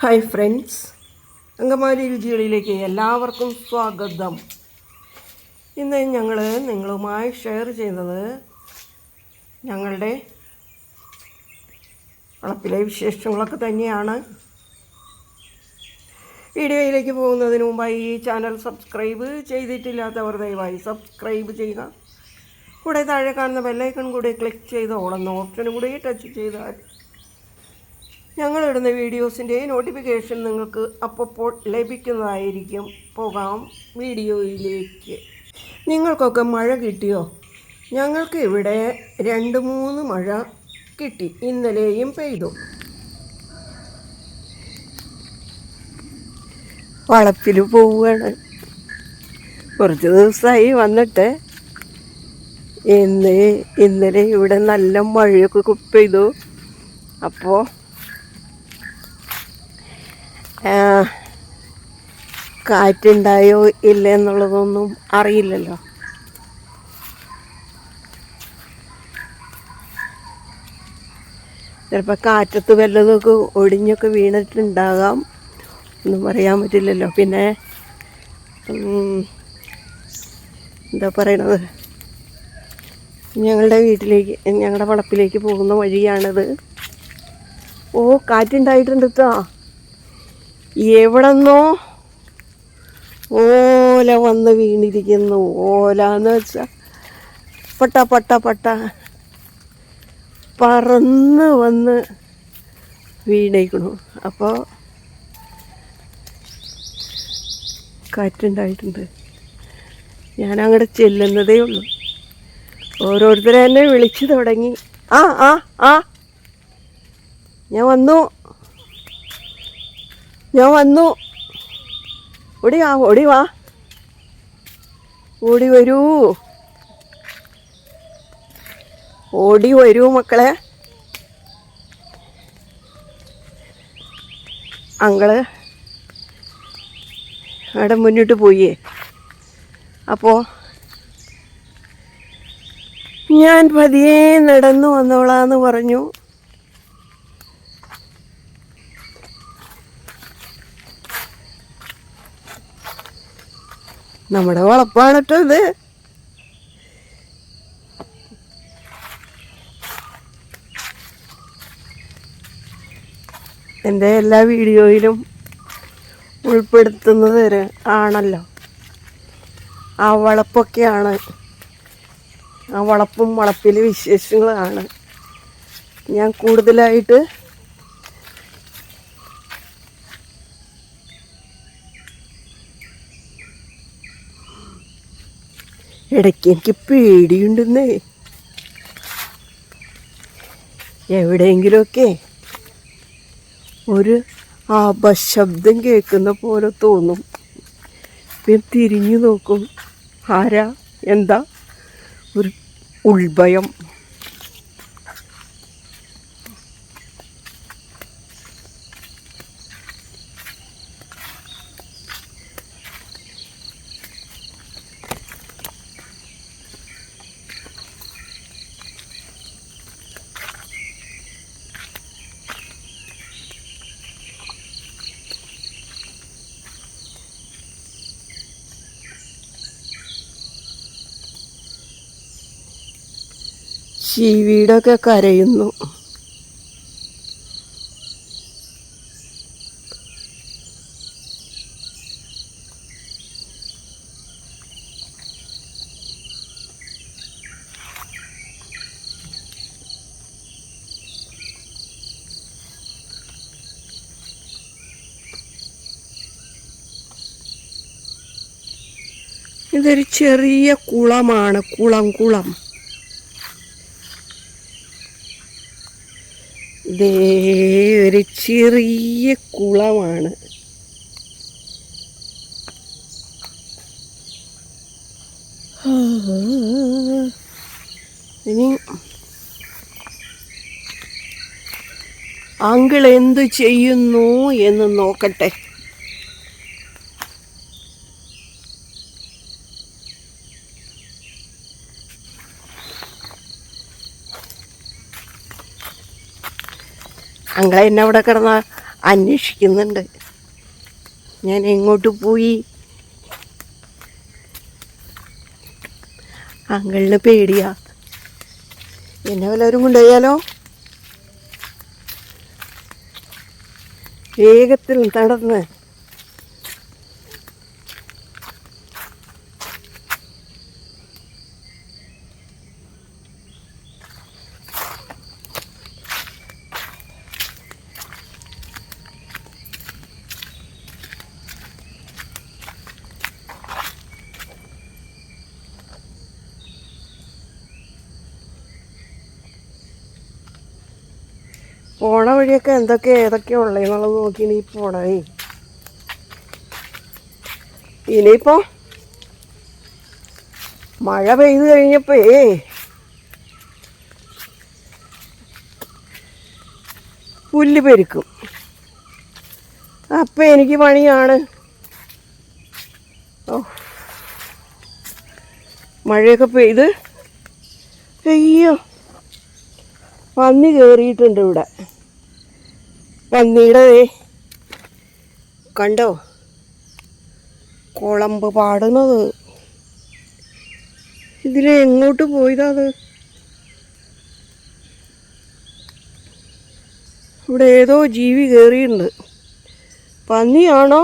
Hi friends Angamaly രുചികളിലേക്ക് എല്ലാവർക്കും സ്വാഗതം. ഇന്ന് ഞങ്ങൾ നിങ്ങളുമായി ഷെയർ ചെയ്യുന്നത് ഞങ്ങളുടെ വളപ്പിലെ വിശേഷങ്ങളൊക്കെ തന്നെയാണ്. വീഡിയോയിലേക്ക് പോകുന്നതിന് മുമ്പായി ഈ ചാനൽ സബ്സ്ക്രൈബ് ചെയ്തിട്ടില്ലാത്തവർ ദയവായി സബ്സ്ക്രൈബ് ചെയ്യുക. കൂടെ താഴെ കാണുന്ന ബെല്ലൈക്കൺ കൂടി ക്ലിക്ക് ചെയ്ത് ഓളെന്ന ഓപ്ഷനും കൂടി ടച്ച് ചെയ്താൽ ഞങ്ങളിടുന്ന വീഡിയോസിന്റെ നോട്ടിഫിക്കേഷൻ നിങ്ങൾക്ക് അപ്പോൾ ലഭിക്കുന്നതായിരിക്കും. പോകാം വീഡിയോയിലേക്ക്. നിങ്ങൾക്കൊക്കെ മഴ കിട്ടിയോ? ഞങ്ങൾക്ക് ഇവിടെ രണ്ട് മൂന്ന് മഴ കിട്ടി. ഇന്നലെയും പെയ്തു. വളപ്പിൽ പോവുകയാണ്. കുറച്ച് ദിവസമായി വന്നിട്ട് ഇന്ന് ഇന്നലെ ഇവിടെ നല്ല മഴയൊക്കെ പെയ്തു. അപ്പോൾ കാറ്റുണ്ടായോ ഇല്ല എന്നുള്ളതൊന്നും അറിയില്ലല്ലോ. ചിലപ്പോൾ കാറ്റത്ത് വല്ലതൊക്കെ ഒടിഞ്ഞൊക്കെ വീണിട്ടുണ്ടാകാം ഒന്നും പറയാൻ പറ്റില്ലല്ലോ. പിന്നെ എന്താ പറയണത്? ഞങ്ങളുടെ വീട്ടിലേക്ക് ഞങ്ങളുടെ വളപ്പിലേക്ക് പോകുന്ന വഴിയാണിത്. ഓ കാറ്റുണ്ടായിട്ടുണ്ട് കേട്ടോ എവിടെന്നോ ഓല വന്ന് വീണിരിക്കുന്നു. ഓല എന്ന് വെച്ചാൽ പട്ട പട്ട പട്ട. പറന്ന് വന്ന് വീണേക്കണു. അപ്പോൾ കാറ്റുണ്ടായിട്ടുണ്ട്. ഞാൻ അങ്ങോട്ട് ചെല്ലുന്നതേ ഉള്ളൂ. ഓരോരുത്തരെ എന്നെ വിളിച്ചു തുടങ്ങി. ആ ആ ആ. ഞാൻ വന്നു. ഞാൻ വന്നു. ഓടി വാ ഓടി വാ. ഓടി വരൂ. ഓടി വരൂ മക്കളെ. അങ്ങൾ അവിടെ മുന്നിട്ട് പോയേ അപ്പോ ഞാൻ പതിയെ നടന്നു വന്നോളാന്ന് പറഞ്ഞു. നമ്മുടെ വളപ്പാണ് ഇത്. എന്റെ എല്ലാ വീഡിയോയിലും ഉൾപ്പെടുത്തുന്നത് ആണല്ലോ. ആ വളപ്പൊക്കെയാണ്. ആ വളപ്പും വളപ്പിലെ വിശേഷങ്ങളാണ്. ഞാൻ കൂടുതലായിട്ട് ഇടയ്ക്ക് എനിക്ക് പേടിയുണ്ടെന്നേ. എവിടെയെങ്കിലുമൊക്കെ ഒരു ആപശബ്ദം കേൾക്കുന്ന പോലെ തോന്നും. പിന്നെ തിരിഞ്ഞു നോക്കും. ആരാ? എന്താ? ഒരു ഉൾഭയം. ചീവീടൊക്കെ കരയുന്നു. ഇതൊരു ചെറിയ കുളമാണ് കുളം കുളം. ഒരു ചെറിയ കുളമാണ്. ഇനി അങ്കിൾ എന്തു ചെയ്യുന്നു എന്ന് നോക്കട്ടെ. അങ്ങളെ എന്നെ അവിടെ കിടന്ന അന്വേഷിക്കുന്നുണ്ട്. ഞാൻ എങ്ങോട്ട് പോയി? അങ്ങളിന് പേടിയാ. എന്നെ വല്ലവരും കൊണ്ടുപോയാലോ? വേഗത്തിൽ നടന്ന്. പോണ വഴിയൊക്കെ എന്തൊക്കെ ഏതൊക്കെയാ ഉള്ളതെന്നുള്ളത് നോക്കി ഈ പോണേ ഇനിയിപ്പോ മഴ പെയ്തു കഴിഞ്ഞപ്പോ പുല്ല് പെരുക്കും. അപ്പൊ എനിക്ക് പണിയാണ്. ഓ. മഴയൊക്കെ പെയ്ത് അയ്യോ. പന്നി കയറിയിട്ടുണ്ട് ഇവിടെ. പന്നിയുടെ കണ്ടോ? കുളമ്പ് പാടുന്നത്. ഇതിനെ എങ്ങോട്ട് പോയതാത് ഇവിടെ ഏതോ ജീവി കയറിയിട്ടുണ്ട് പന്നിയാണോ?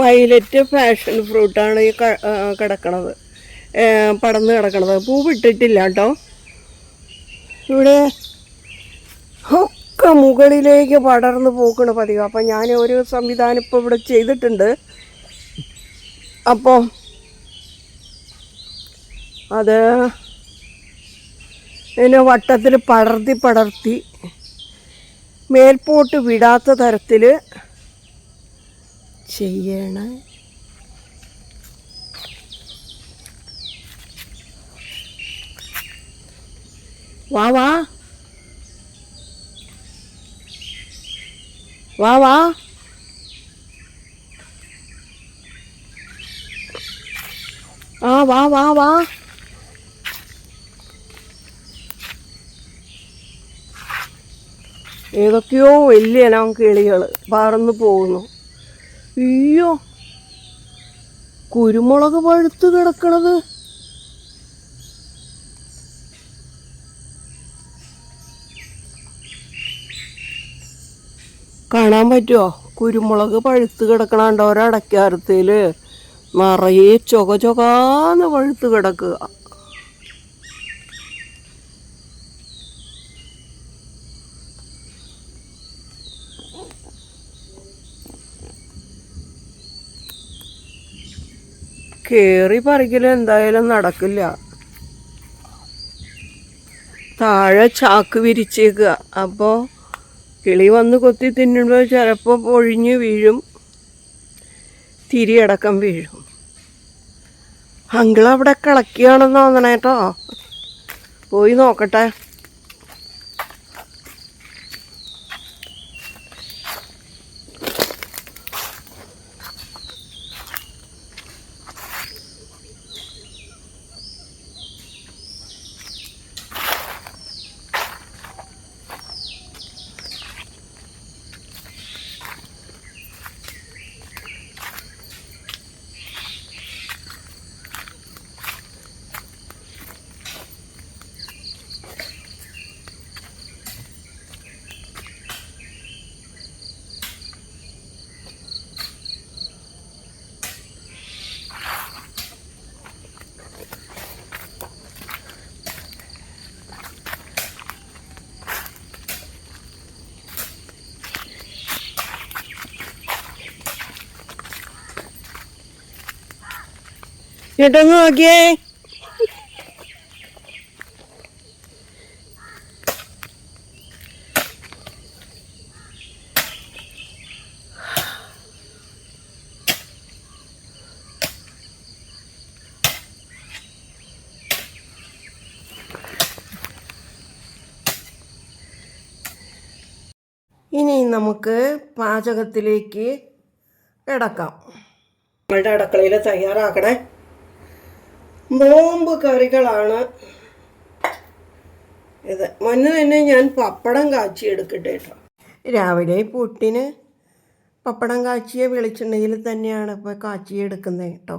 വയലറ്റ് ഫാഷൻ ഫ്രൂട്ടാണ് ഈ കിടക്കണത്. പടന്ന് കിടക്കണത്. പൂ വിട്ടിട്ടില്ല കേട്ടോ. ഇവിടെ ഒക്കെ മുകളിലേക്ക് പടർന്ന് പോക്കണ പതിവ്. അപ്പം ഞാൻ ഒരു സംവിധാനം ഇപ്പോൾ ഇവിടെ ചെയ്തിട്ടുണ്ട്. അപ്പോൾ അത് ഇതിനെ വട്ടത്തിൽ പടർത്തി പടർത്തി മേൽപോട്ട് വിടാത്ത തരത്തിൽ ചെയ്യണേ? വാ വാ. വാ വാ. ആ വാ വാ വാ. ഏതൊക്കെയോ വലിയ ഇനം കിളികൾ പറന്നു പോകുന്നു. അയ്യോ കുരുമുളക് പഴുത്ത് കിടക്കണത്. കാണാൻ പറ്റുമോ കുരുമുളക് പഴുത്ത് കിടക്കണണ്ടോ ഒരടക്കാരത്തിൽ നിറയെ ചൊക ചൊകാന്ന് പഴുത്ത് കിടക്കുക. കേറി പറിക്കൽ എന്തായാലും നടക്കില്ല. താഴെ ചാക്ക് വിരിച്ചേക്കുക. അപ്പോൾ കിളി വന്ന് കൊത്തി തിന്നുമ്പോൾ ചിലപ്പോൾ പൊഴിഞ്ഞ് വീഴും. തിരിയടക്കം വീഴും. അങ്കിളവിടെ അവിടെ തോന്നണേട്ടോ തോന്നണേ പോയി നോക്കട്ടെ. ചേട്ടൊന്ന് നോക്കിയേ ഇനി നമുക്ക് പാചകത്തിലേക്ക് കിടക്കാം. നമ്മളുടെ അടുക്കളയിൽ തയ്യാറാക്കണേ. നോമ്പ് കറികളാണ് ഇത്. മുന്നേ തന്നെ ഞാൻ പപ്പടം കാച്ചി എടുക്കട്ടെ കേട്ടോ. രാവിലെ പുട്ടിന് പപ്പടം കാച്ചിയ വെളിച്ചെണ്ണയിൽ തന്നെയാണ് ഇപ്പോൾ കാച്ചി എടുക്കുന്നത് കേട്ടോ.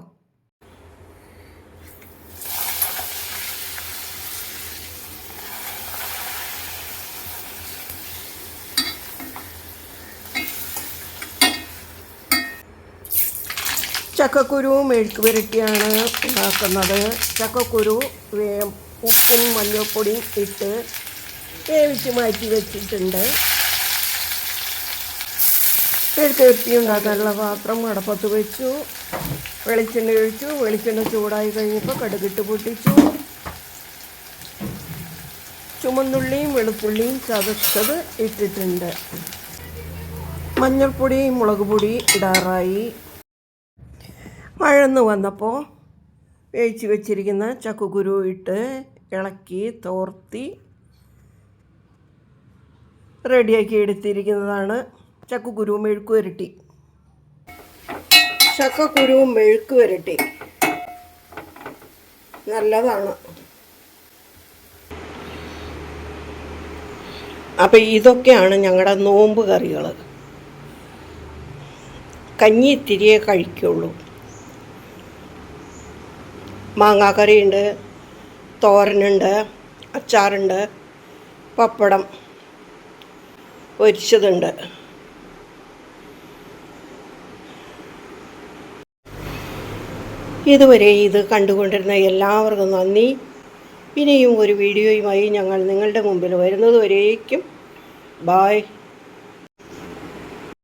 ചക്കക്കുരു മെഴുക്ക് പുരട്ടിയാണ് ഉണ്ടാക്കുന്നത്. ചക്കക്കുരു ഉപ്പും മഞ്ഞൾപ്പൊടിയും ഇട്ട് വേവിച്ച് മാറ്റി വെച്ചിട്ടുണ്ട്. മെഴുക്ക് പുരട്ടി ഉണ്ടാക്കാനുള്ള പാത്രം അടപ്പത്ത് വെച്ചു. വെളിച്ചെണ്ണ ഒഴിച്ചു. വെളിച്ചെണ്ണ ചൂടായി കഴിഞ്ഞപ്പോൾ കടുകിട്ട് പൊട്ടിച്ചു. ചുമന്നുള്ളിയും വെളുത്തുള്ളിയും ചതച്ചത് ഇട്ടിട്ടുണ്ട്. മഞ്ഞൾപ്പൊടി മുളക് പൊടി ഇടാറായി. വഴന്നു വന്നപ്പോൾ വേവിച്ച് വെച്ചിരിക്കുന്ന ചക്കുകുരു ഇട്ട് ഇളക്കി തോർത്തി റെഡിയാക്കി എടുത്തിരിക്കുന്നതാണ് ചക്കക്കുരു മെഴുക്ക് വരട്ടി. ചക്കക്കുരു മെഴുക്ക് വരട്ടി. നല്ലതാണ്. അപ്പം ഇതൊക്കെയാണ് ഞങ്ങളുടെ നോമ്പ് കറികൾ കഞ്ഞി ഇത്തിരിയേ കഴിക്കുള്ളൂ. മാങ്ങാക്കറിയുണ്ട് തോരനുണ്ട് അച്ചാറുണ്ട് പപ്പടം പൊരിച്ചതുണ്ട്. ഇതുവരെ ഇത് കണ്ടുകൊണ്ടിരുന്ന എല്ലാവർക്കും നന്ദി. ഇനിയും ഒരു വീഡിയോയുമായി ഞങ്ങൾ നിങ്ങളുടെ മുമ്പിൽ വരുന്നതുവരേക്കും. ബായ്